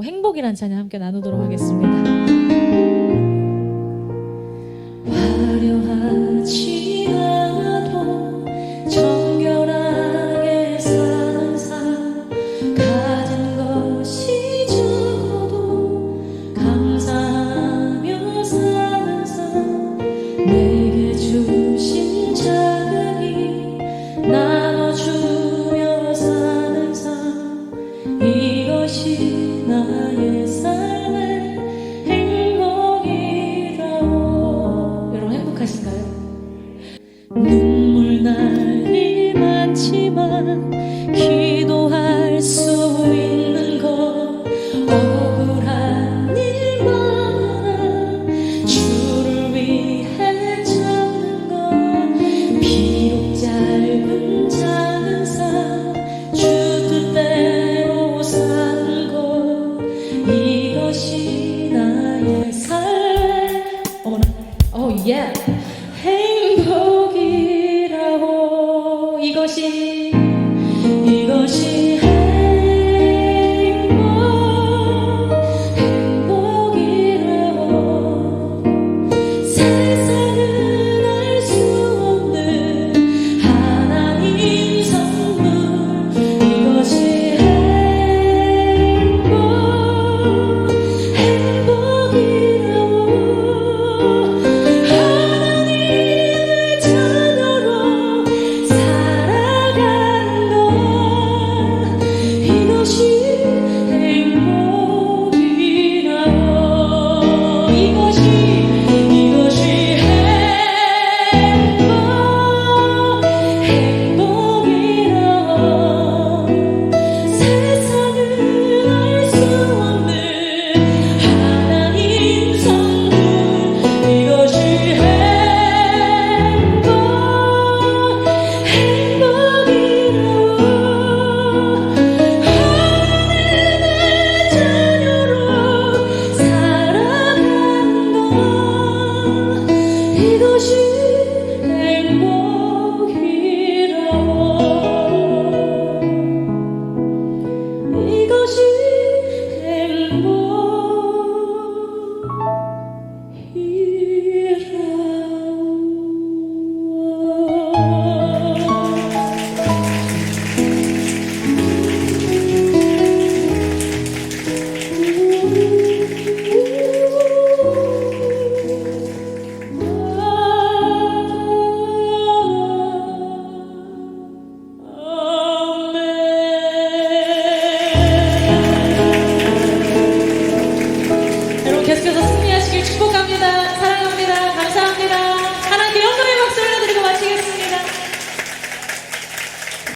찬양하고 행복이란 찬양 함께 나누도록 하겠습니다. 화려하지 기억하신가요? 눈물 날 일 많지만 기도할 수 있는 것 억울한 일 많아 주를 위해 참는 것 비록 짧은 작은 삶주 뜻대로 산것 이것이 Yeah. Hey.